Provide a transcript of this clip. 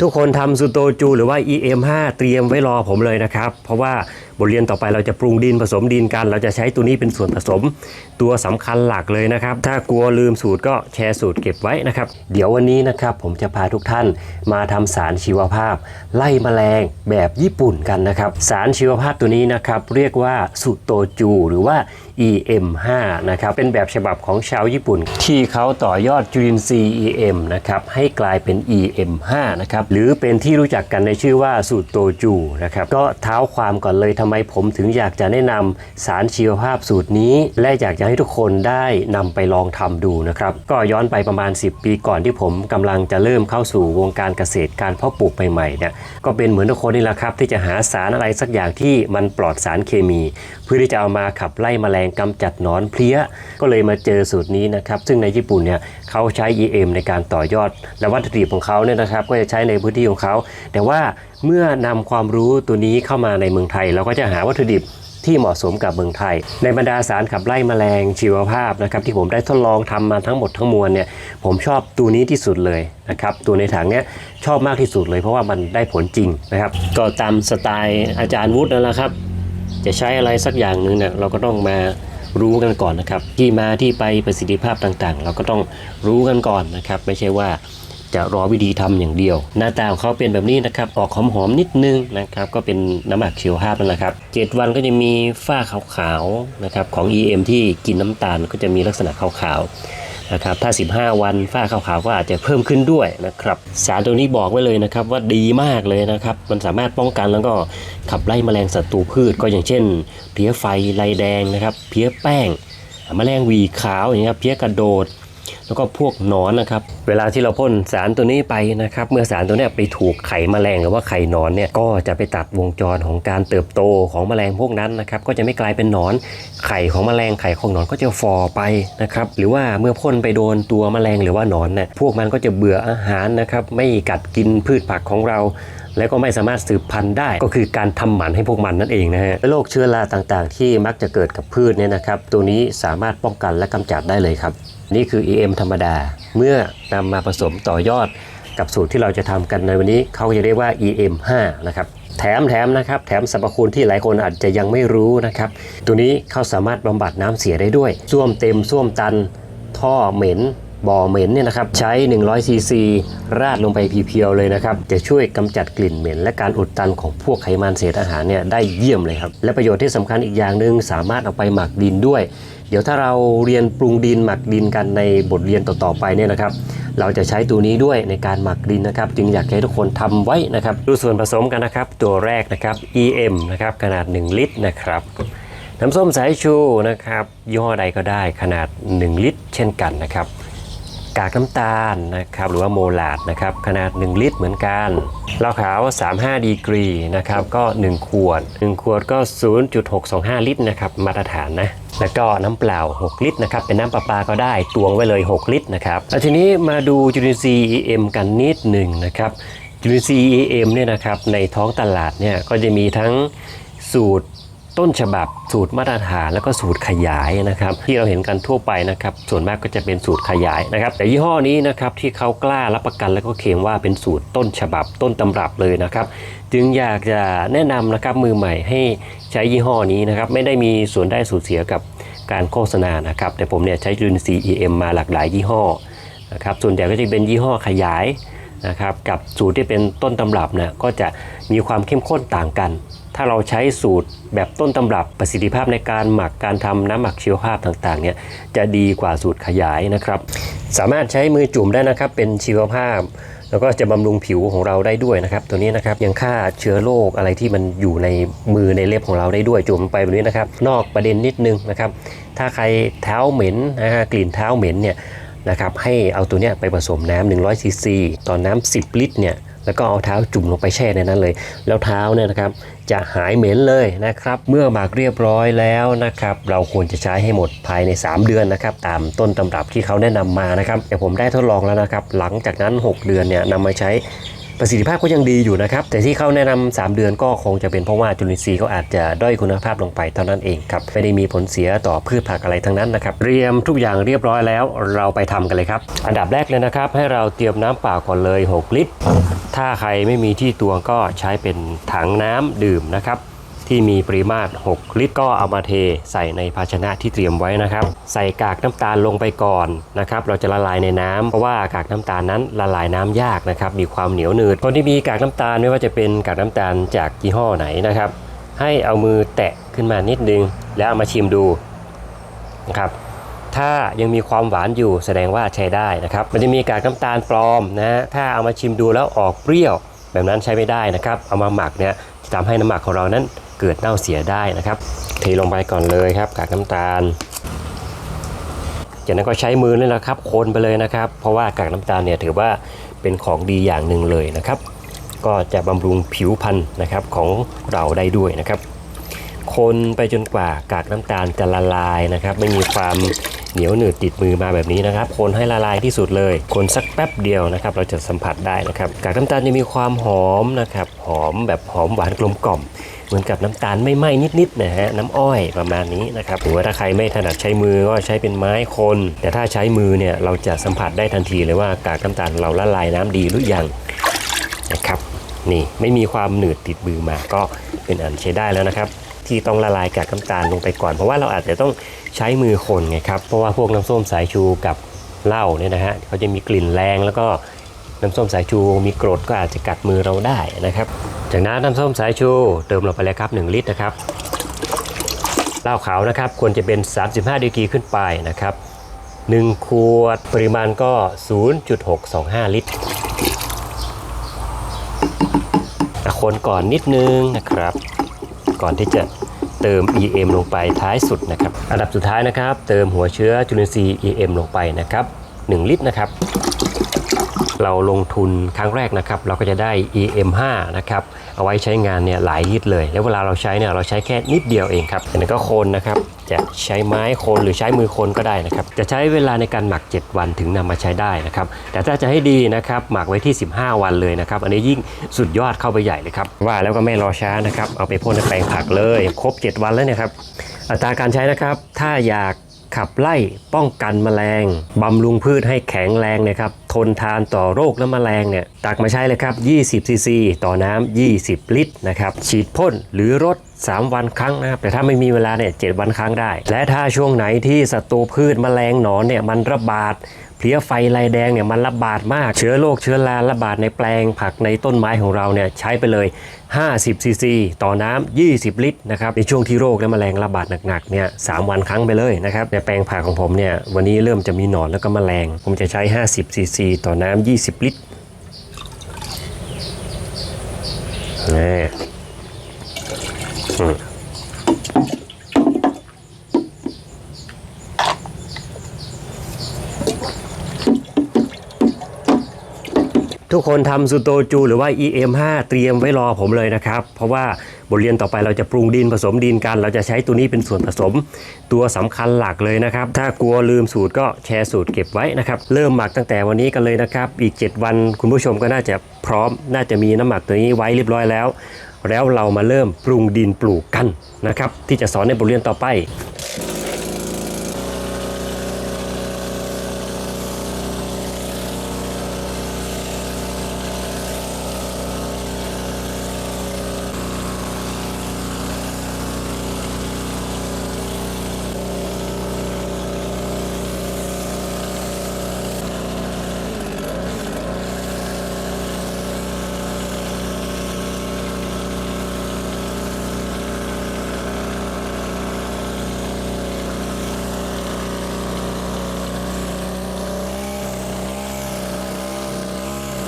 ทุกคนทำสุโตจูหรือว่า EM5 เตรียมไว้รอผมเลยนะครับ เพราะว่า บทเรียนต่อไปเราจะปรุงดินผสมดินกัน เราจะใช้ตัวนี้เป็นส่วนผสมตัวสำคัญหลักเลยนะครับ ถ้ากลัวลืมสูตรก็แชร์สูตรเก็บไว้นะครับ เดี๋ยววันนี้นะครับผมจะพาทุกท่านมาทำสารชีวภาพ ไล่แมลงแบบญี่ปุ่นกันนะครับ สารชีวภาพตัวนี้นะครับเรียกว่าสุโตจูหรือว่า EM5 นะครับเป็นแบบฉบับของชาวญี่ปุ่น ที่เขาต่อยอดจุลินทรีย์ EM นะครับให้กลายเป็น EM5 นะครับหรือเป็นที่รู้จักกันในชื่อว่าสูตรโตจูนะครับก็เท้าความก่อนเลยทำไมผมถึงอยากจะแนะนำสารชีวภาพสูตรนี้ และอยากจะให้ทุกคนได้นำไปลองทำดูนะครับ ก็ย้อนไปประมาณ 10 ปีก่อนที่ผมกำลังจะเริ่มเข้าสู่วงการเกษตรการเพาะปลูกใหม่ๆเนี่ยก็เป็นเหมือนทุกคนนี่แหละครับ ที่จะหาสารอะไรสักอย่างที่มันปลอดสารเคมี เพื่อที่จะเอามาขับไล่แมลงกำจัดนอนเพลี้ย ก็เลยมาเจอสูตรนี้นะครับ ซึ่งในญี่ปุ่นเนี่ยเขาใช้ EM ในการต่อยอด และวัตถุดิบของเขาเนี่ยนะครับ ก็จะใช้ในพื้นที่ของเขา แต่ว่า เมื่อนำความรู้ตัวนี้เข้ามาในเมืองไทย เราก็จะหาวัตถุดิบที่เหมาะสมกับเมืองไทย ในบรรดาสารขับไล่แมลงชีวภาพนะครับที่ผมได้ทดลองทำมาทั้งหมดทั้งมวลเนี่ยผมชอบตัวนี้ที่สุดเลยนะครับตัวในถังเนี้ยชอบมากที่สุดเลยเพราะว่ามันได้ผลจริงนะครับก็ตามสไตล์อาจารย์วุฒินั่นแหละครับ จะใช้อะไรสักอย่างหนึ่งเนี่ยเราก็ต้องมารู้กันก่อนนะครับที่มาที่ไปประสิทธิภาพต่างๆ เราก็ต้องรู้กันก่อนนะครับ ไม่ใช่ว่า จะรอวิธีทำอย่างเดียว หน้าตาของเขาเป็นแบบนี้นะครับออกหอมๆนิดนึงนะครับก็เป็นน้ำหมักชียวภาพนั่นแหละครับ 7 วันก็จะมีฝ้าขาวๆนะครับของ EM ที่กินน้ำตาลก็จะมีลักษณะขาวๆนะครับถ้า 15 วันฝ้าขาวๆก็อาจจะเพิ่มขึ้นด้วยนะครับสารตัวนี้บอกไว้เลยนะครับว่าดีมากเลยนะครับมันสามารถป้องกันแล้วก็ขับไล่แมลงศัตรูพืช ก็อย่างเช่น เพี้ยไฟลายแดงนะครับเพี้ยแป้งแมลงวีขาวอย่างเงี้ยเพี้ยกระโดด แล้วก็พวกหนอนนะครับ เวลาที่เราพ่นสารตัวนี้ไปนะครับ เมื่อสารตัวนี้ไปถูกไข่แมลงหรือว่าไข่หนอนเนี่ยก็จะไปตัดวงจรของการเติบโตของแมลงพวกนั้นนะครับ ก็จะไม่กลายเป็นหนอนไข่ของแมลงไข่ของหนอนก็จะฟอไปนะครับ หรือว่าเมื่อพ่นไปโดนตัวแมลงหรือว่าหนอนเนี่ยพวกมันก็จะเบื่ออาหารนะครับ ไม่กัดกินพืชผักของเรา แล้วก็ไม่สามารถสืบพันธุ์ได้ ก็คือการทำหมันให้พวกมันนั่นเองนะฮะโรคเชื้อราต่างๆ ที่มักจะเกิดกับพืชเนี่ยนะครับ ตัวนี้สามารถป้องกันและกำจัดได้เลยครับ นี่คือ EM ธรรมดา เมื่อนำมาผสมต่อยอดกับสูตรที่เราจะทำกันในวันนี้เขาจะเรียกว่า EM 5นะครับแถมแถมนะครับแถมสรรพคุณที่หลายคนอาจจะยังไม่รู้นะครับ ตัวนี้เขาสามารถบำบัดน้ำเสียได้ด้วยส้วมเต็มส้วมตัน ท่อเหม็น บ่อเหม็นเนี่ยนะครับใช้ 100 ซีซี ราดลงไปเพียวๆเลยนะครับ จะช่วยกำจัดกลิ่นเหม็น และการอุดตันของพวกไขมันเศษอาหารเนี่ยได้เยี่ยมเลยครับ และประโยชน์ที่สำคัญอีกอย่างหนึ่งสามารถเอาไปหมักดินด้วย เดี๋ยวถ้าเราเรียนปรุงดินหมักดินกันในบทเรียนต่อๆไปเนี่ยนะครับเราจะใช้ตัวนี้ด้วยในการหมักดินนะครับ จึงอยากให้ทุกคนทำไว้นะครับ ดูส่วนผสมกันนะครับ ตัวแรกนะครับ EM นะครับขนาด 1 ลิตรนะครับน้ำส้มสายชูนะครับยี่ห้อใดก็ได้ขนาด 1 ลิตร เช่นกันนะครับ กากน้ำตาลนะครับหรือว่าโมลาดนะครับขนาด 1 ลิตรเหมือนกันเหล้าขาว 35 ดีกรีนะครับก็ 1 ขวด 1 ขวดก็ 0.625 ลิตรนะครับมาตรฐานนะแล้วก็น้ำเปล่า 6 ลิตรนะครับเป็นน้ำประปาก็ได้ตวงไว้เลย 6 ลิตรนะครับแล้วทีนี้มาดูจุลินทรีย์ EM กันนิดหนึ่งนะครับจุลินทรีย์ EM เนี่ยนะครับในท้องตลาดเนี่ยก็จะมีทั้งสูตร ต้นฉบับสูตรมาตรฐานแล้วก็สูตรขยายนะครับ ที่เราเห็นกันทั่วไปนะครับ ส่วนมากก็จะเป็นสูตรขยายนะครับ แต่ยี่ห้อนี้นะครับที่เขากล้ารับประกันแล้วก็เคลมว่าเป็นสูตรต้นฉบับต้นตำรับเลยนะครับ จึงอยากจะแนะนำนะครับมือใหม่ให้ใช้ยี่ห้อนี้นะครับ ไม่ได้มีส่วนได้ส่วนเสียกับการโฆษณานะครับ แต่ผมเนี่ยใช้จุลินทรีย์ EM มาหลากหลายยี่ห้อนะครับส่วนใหญ่ก็จะเป็นยี่ห้อขยายนะครับกับสูตรที่เป็นต้นตำรับเนี่ยก็จะมีความเข้มข้นต่างกัน ถ้าเราใช้สูตรแบบต้นตำรับประสิทธิภาพในการหมักการทำน้ำหมักชีวภาพต่างๆเนี่ยจะดีกว่าสูตรขยายนะครับ สามารถใช้มือจุ่มได้นะครับเป็นชีวภาพ แล้วก็จะบำรุงผิวของเราได้ด้วยนะครับ ตัวนี้นะครับยังฆ่าเชื้อโรคอะไรที่มันอยู่ในมือในเล็บของเราได้ด้วยจุ่มไปแบบนี้นะครับ นอกประเด็นนิดนึงนะครับ ถ้าใครเท้าเหม็นนะฮะกลิ่นเท้าเหม็นเนี่ยนะครับให้เอาตัวเนี้ยไปผสมน้ำ100ซีซีต่อน้ำ10 ลิตรเนี่ย แล้วก็เอาเท้าจุ่มลงไปแช่ในนั้นเลย แล้วเท้าเนี่ยนะครับจะหายเหม็นเลยนะครับ เมื่อหมักเรียบร้อยแล้วนะครับ เราควรจะใช้ให้หมดภายใน 3 เดือนนะครับ ตามต้นตำรับที่เขาแนะนำมานะครับแต่ผมได้ทดลองแล้วนะครับ หลังจากนั้น 6 เดือนเนี่ยนำมาใช้ ประสิทธิภาพก็ยังดีอยู่นะครับ แต่ที่เขาแนะนำ3เดือนก็คงจะเป็นเพราะว่าจุลินทรีย์เขาอาจจะด้อยคุณภาพลงไปเท่านั้นเองครับไม่ได้มีผลเสียต่อพืชผักอะไรทั้งนั้นนะครับเตรียมทุกอย่างเรียบร้อยแล้ว เราไปทำกันเลยครับ อันดับแรกเลยนะครับ ให้เราเตรียมน้ำเปล่าก่อนเลย 6 ลิตร ถ้าใครไม่มีที่ตวงก็ใช้เป็นถังน้ำดื่มนะครับ ที่มีปริมาตร 6 ลิตรก็เอามาเทใส่ในภาชนะที่เตรียมไว้นะครับ ใส่กากน้ำตาลลงไปก่อนนะครับเราจะละลายในน้ำเพราะว่ากากน้ำตาลนั้นละลายน้ำยากนะครับมีความเหนียวหนืดคนที่มีกากน้ำตาลไม่ว่าจะเป็นกากน้ำตาลจากยี่ห้อไหนนะครับ ให้เอามือแตะขึ้นมานิดนึง แล้วเอามาชิมดูนะครับถ้ายังมีความหวานอยู่แสดงว่าใช้ได้นะครับ มันจะมีกากน้ำตาลปลอมนะ ถ้าเอามาชิมดูแล้วออกเปรี้ยว แบบนั้นใช้ไม่ได้นะครับ เอามาหมักเนี่ยจะทำให้น้ำหมักของเรานั้น เกิดเน่าเสียได้นะครับ เทลงไปก่อนเลยครับกากน้ำตาล จากนั้นก็ใช้มือนี่แหละครับคนไปเลยนะครับ เพราะว่ากากน้ำตาลเนี่ยถือว่าเป็นของดีอย่างหนึ่งเลยนะครับ ก็จะบำรุงผิวพรรณนะครับของเราได้ด้วยนะครับ คนไปจนกว่ากากน้ำตาลจะละลายนะครับ ไม่มีความเหนียวหนืดติดมือมาแบบนี้นะครับ คนให้ละลายที่สุดเลย คนสักแป๊บเดียวนะครับ เราจะสัมผัสได้นะครับ กากน้ำตาลจะมีความหอมนะครับ หอมแบบหอมหวานกลมกล่อม เหมือนกับน้ำตาลไม่ไหม้นิดๆนะฮะน้ำอ้อยประมาณนี้นะครับหรือว่าถ้าใครไม่ถนัดใช้มือก็ใช้เป็นไม้คน แต่ถ้าใช้มือเนี่ยเราจะสัมผัสได้ทันทีเลยว่ากากน้ำตาลเราละลายน้ำดีหรือยังนะครับนี่ไม่มีความหนืดติดมือมาก็เป็นอันใช้ได้แล้วนะครับ ที่ต้องละลายกากน้ำตาลลงไปก่อน เพราะว่าเราอาจจะต้องใช้มือคนไงครับเพราะว่าพวกน้ำส้มสายชูกับเหล้าเนี่ยนะฮะเขาจะมีกลิ่นแรงแล้วก็ น้ำส้มสายชูมีกรดก็อาจจะกัดมือเราได้นะครับ จากนั้นน้ำส้มสายชูเติมลงไปเลยครับ 1 ลิตรนะครับเหล้าขาวนะครับควรจะเป็น 35ดีกรีขึ้นไปนะครับ1ขวดปริมาณก็ 0.625 ลิตรคนก่อนนิดนึงนะครับ ก่อนที่จะเติม EM ลงไปท้ายสุดนะครับ อันดับสุดท้ายนะครับ เติมหัวเชื้อจุลินทรีย์ EM ลงไปนะครับ 1 ลิตรนะครับ เราลงทุนครั้งแรกนะครับเราก็จะได้ EM5 นะครับเอาไว้ใช้งานเนี่ยหลายลิตรเลย แล้วเวลาเราใช้เนี่ยเราใช้แค่นิดเดียวเองครับอันนั้นก็โคนนะครับจะใช้ไม้โคนหรือใช้มือโคนก็ได้นะครับจะใช้เวลาในการหมัก 7 วันถึงนำมาใช้ได้นะครับแต่ถ้าจะให้ดีนะครับหมักไว้ที่ 15 วันเลยนะครับอันนี้ยิ่งสุดยอดเข้าไปใหญ่เลยครับว่าแล้วก็ไม่รอช้านะครับเอาไปพ่นในแปลงผักเลย ครบ 7 วันแล้วเนี่ยครับอัตราการใช้นะครับถ้าอยาก ขับไล่ป้องกันแมลงบำรุงพืชให้แข็งแรงนะครับทนทานต่อโรคและแมลงเนี่ยตักมาใช้เลยครับ 20ซีซีต่อน้ำ 20 ลิตรนะครับฉีดพ่นหรือรด3 วันครั้งนะครับแต่ถ้าไม่มีเวลาเนี่ย7วันครั้งได้ และถ้าช่วงไหนที่ศัตรูพืชแมลงหนอนเนี่ยมันระบาด เพลี้ยไฟลายแดงเนี่ยมันระบาดมาก เชื้อโรคเชื้อราระบาดในแปลงผักในต้นไม้ของเราเนี่ยใช้ไปเลย 50ซีซีต่อน้ำ20 ลิตรนะครับในช่วงที่โรคและแมลงระบาดหนักๆเนี่ยสามวันครั้งไปเลยนะครับในแปลงผักของผมเนี่ยวันนี้เริ่มจะมีหนอนแล้วก็แมลง ผมจะใช้ 50ซีซีต่อน้ำ20 ลิตร ทุกคนทำสุโตจูหรือว่า EM5 เตรียมไว้รอผมเลยนะครับ เพราะว่าบทเรียนต่อไปเราจะปรุงดินผสมดินกัน เราจะใช้ตัวนี้เป็นส่วนผสม ตัวสำคัญหลักเลยนะครับ ถ้ากลัวลืมสูตรก็แชร์สูตรเก็บไว้นะครับ เริ่มหมักตั้งแต่วันนี้กันเลยนะครับ อีก 7 วันคุณผู้ชมก็น่าจะพร้อม น่าจะมีน้ำหมักตัวนี้ไว้เรียบร้อยแล้ว แล้วเรามาเริ่มปรุงดินปลูกกันนะครับ ที่จะสอนในบทเรียนต่อไป